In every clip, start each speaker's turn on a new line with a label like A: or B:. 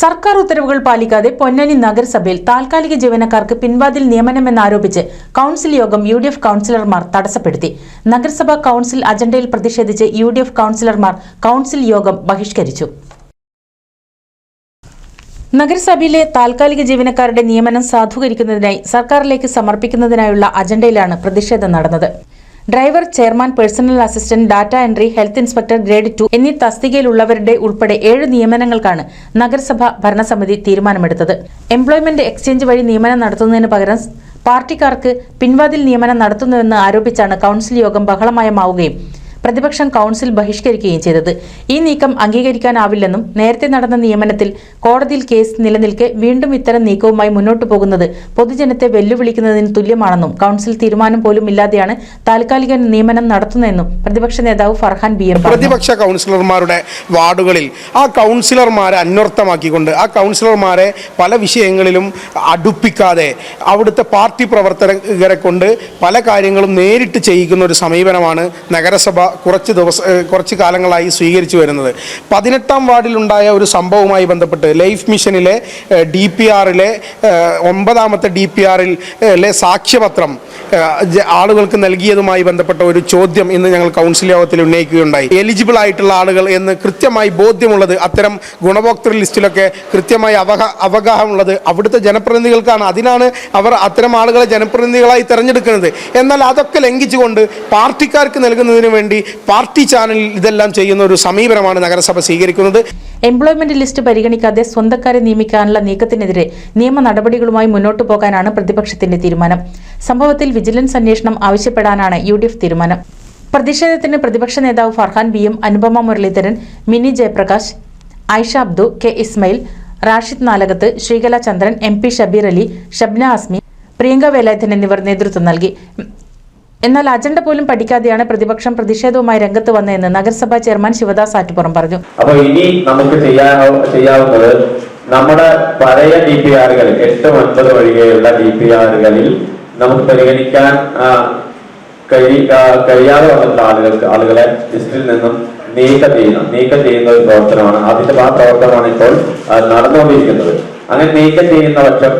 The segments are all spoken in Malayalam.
A: സർക്കാർ ഉത്തരവുകൾ പാലിക്കാതെ പൊന്നാനി നഗരസഭയിൽ താൽക്കാലിക ജീവനക്കാർക്ക് പിൻവാതിൽ നിയമനമെന്നാരോപിച്ച് കൌൺസിൽ യോഗം യു ഡി എഫ് കൌൺസിലർമാർ തടസ്സപ്പെടുത്തി. നഗരസഭാ കൌൺസിൽ അജണ്ടയിൽ പ്രതിഷേധിച്ച് യു ഡി എഫ് കൌൺസിലർമാർ കൌൺസിൽ യോഗം ബഹിഷ്കരിച്ചു. നഗരസഭയിലെ താൽക്കാലിക ജീവനക്കാരുടെ നിയമനം സാധൂകരിക്കുന്നതിനായി സർക്കാരിലേക്ക് സമർപ്പിക്കുന്നതിനായുള്ള അജണ്ടയിലാണ് പ്രതിഷേധം നടന്നത്. Driver chairman personal assistant data entry health inspector grade two എന്നീ തസ്തികയിലുള്ളവരുടെ ഉൾപ്പെടെ ഏഴ് നിയമനങ്ങൾക്കാണ് നഗരസഭ ഭരണസമിതി തീരുമാനമെടുത്തത്. എംപ്ലോയ്മെന്റ് എക്സ്ചേഞ്ച് വഴി നിയമനം നടത്തുന്നതിന് പകരം പാർട്ടിക്കാർക്ക് പിൻവാതിൽ നിയമനം നടത്തുന്നുവെന്ന് ആരോപിച്ചാണ് കൌൺസിൽ യോഗം ബഹളമയമാവുകയും പ്രതിപക്ഷം കൗൺസിൽ ബഹിഷ്കരിക്കുകയും ചെയ്തത്. ഈ നീക്കം അംഗീകരിക്കാനാവില്ലെന്നും നേരത്തെ നടന്ന നിയമനത്തിൽ കോടതിയിൽ കേസ് നിലനിൽക്കെ വീണ്ടും ഇത്തരം നീക്കവുമായി മുന്നോട്ടു പോകുന്നത് പൊതുജനത്തെ വെല്ലുവിളിക്കുന്നതിന് തുല്യമാണെന്നും കൗൺസിൽ തീരുമാനം പോലും ഇല്ലാതെയാണ് താൽക്കാലിക നിയമനം നടത്തുന്നതെന്നും പ്രതിപക്ഷ നേതാവ് ഫർഹാൻ ബി എം
B: പ്രതിപക്ഷ കൗൺസിലർമാരുടെ വാർഡുകളിൽ ആ കൗൺസിലർമാരെ അന്വർത്ഥമാക്കിക്കൊണ്ട് ആ കൗൺസിലർമാരെ പല വിഷയങ്ങളിലും അടുപ്പിക്കാതെ അവിടുത്തെ പാർട്ടി പ്രവർത്തകരെ കൊണ്ട് പല കാര്യങ്ങളും നേരിട്ട് ചെയ്യിക്കുന്ന ഒരു സമീപനമാണ് നഗരസഭ കുറച്ച് ദിവസം കുറച്ച് കാലങ്ങളായി സ്വീകരിച്ചു വരുന്നത്. പതിനെട്ടാം വാർഡിലുണ്ടായ ഒരു സംഭവവുമായി ബന്ധപ്പെട്ട് ലൈഫ് മിഷനിലെ ഡി പി ആറിലെ ഒമ്പതാമത്തെ ഡി പി ആറിൽ സാക്ഷ്യപത്രം ആളുകൾക്ക് നൽകിയതുമായി ബന്ധപ്പെട്ട ഒരു ചോദ്യം ഇന്ന് ഞങ്ങൾ കൗൺസിൽ യോഗത്തിൽ ഉന്നയിക്കുകയുണ്ടായി. എലിജിബിൾ ആയിട്ടുള്ള ആളുകൾ എന്ന് കൃത്യമായി ബോധ്യമുള്ളത് അത്തരം ഗുണഭോക്തൃ ലിസ്റ്റിലൊക്കെ കൃത്യമായി അവഗ അവഗാഹമുള്ളത് അവിടുത്തെ ജനപ്രതിനിധികൾക്കാണ്. അതിനാണ് അവർ അത്തരം ആളുകളെ ജനപ്രതിനിധികളായി തിരഞ്ഞെടുക്കുന്നത്. എന്നാൽ അതൊക്കെ ലംഘിച്ചുകൊണ്ട് പാർട്ടിക്കാർക്ക് നൽകുന്നതിന് വേണ്ടി പാർട്ടി ചാനലിൽ ഇതെല്ലാം ചെയ്യുന്ന ഒരു സമീപനമാണ് നഗരസഭ സ്വീകരിക്കുന്നത്.
A: എംപ്ലോയ്മെന്റ് ലിസ്റ്റ് പരിഗണിക്കാതെ സ്വന്തക്കാരെ നിയമിക്കാനുള്ള നീക്കത്തിനെതിരെ നിയമ നടപടികളുമായി മുന്നോട്ടു പോകാനാണ് പ്രതിപക്ഷത്തിന്റെ തീരുമാനം. സംഭവത്തിൽ വിജിലൻസ് അന്വേഷണം ആവശ്യപ്പെടാനാണ് യു തീരുമാനം. പ്രതിഷേധത്തിന് പ്രതിപക്ഷ നേതാവ് Farhan B M Anupama Muraleedharan Mini Jayaprakash Ayisha Abdu K Ismail Rashid Nalakath Sreekala Chandran M P Shabeer Ali Shabna Asmi Priyanka Velayudhan എന്നിവർ നേതൃത്വം നൽകി. എന്നാൽ അജണ്ട പോലും പഠിക്കാതെയാണ് പ്രതിപക്ഷം പ്രതിഷേധവുമായി രംഗത്ത് വന്നതെന്ന് നഗരസഭാ ചെയർമാൻ ശിവദാസ് ആറ്റുപുറം പറഞ്ഞു.
C: അപ്പൊ ഇനി നമുക്ക് ചെയ്യാവുന്നത് നമ്മുടെ പഴയ ഡി പി ആറുകളിൽ എട്ട് ഒൻപത് ഒഴികെയുള്ള ഡി പി ആറുകളിൽ നമുക്ക് പരിഗണിക്കാൻ കഴി- കഴിയാതെ വന്നിട്ടുള്ള ആളുകൾക്ക് ആളുകളെ ലിസ്റ്റിൽ നിന്നും നീക്കം ചെയ്യുന്ന നീക്കം ചെയ്യുന്ന ഒരു പ്രവർത്തനമാണ്. അതിന്റെ ആ പ്രവർത്തനമാണ് ഇപ്പോൾ നടന്നുകൊണ്ടിരിക്കുന്നത്. അങ്ങനെ നീക്കം ചെയ്യുന്ന പക്ഷം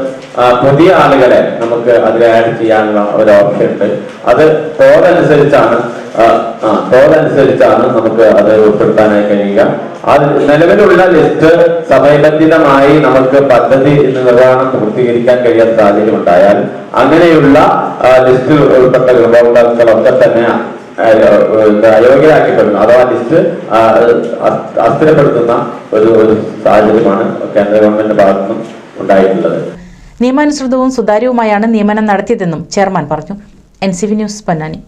C: പുതിയ ആളുകളെ നമുക്ക് അതിൽ ആഡ് ചെയ്യാനുള്ള ഒരു ഓപ്ഷൻ ഉണ്ട്. അത് തോതനുസരിച്ചാണ് തോതനുസരിച്ചാണ് നമുക്ക് അത് ഉൾപ്പെടുത്താനായി കഴിയുക. അത് നിലവിലുള്ള ലിസ്റ്റ് സമയബന്ധിതമായി നമുക്ക് പദ്ധതി നിർവഹണം പൂർത്തീകരിക്കാൻ കഴിയാത്ത സാഹചര്യം ഉണ്ടായാൽ അങ്ങനെയുള്ള ലിസ്റ്റിൽ ഉൾപ്പെട്ട ഗുണഭോക്താക്കളൊക്കെ തന്നെ അയോഗ്യരാക്കിപ്പെടുന്നു. അഥവാ ലിസ്റ്റ് അസ്ഥിരപ്പെടുത്തുന്ന ഒരു ഒരു സാഹചര്യമാണ് കേന്ദ്ര ഗവൺമെന്റ് ഭാഗത്തുനിന്നും ഉണ്ടായിട്ടുള്ളത്.
A: നിയമാനുസൃതവും സുതാര്യവുമായാണ് നിയമനം നടത്തിയതെന്നും ചെയർമാൻ പറഞ്ഞു. N C V news Ponnani.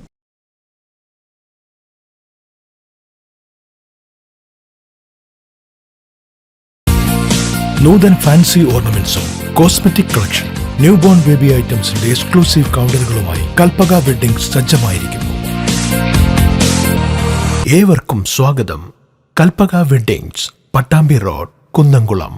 D: Nuthan fancy ഓർണമെന്റ്സും cosmetic collection new born baby ഐറ്റംസിന്റെ exclusive കൗണ്ടറുകളുമായി കൽപ്പക വെഡിംഗ് സജ്ജമായിരിക്കുന്നു. ഏവർക്കും സ്വാഗതം. Kalpaka weddings Pattambi road Kunnamkulam.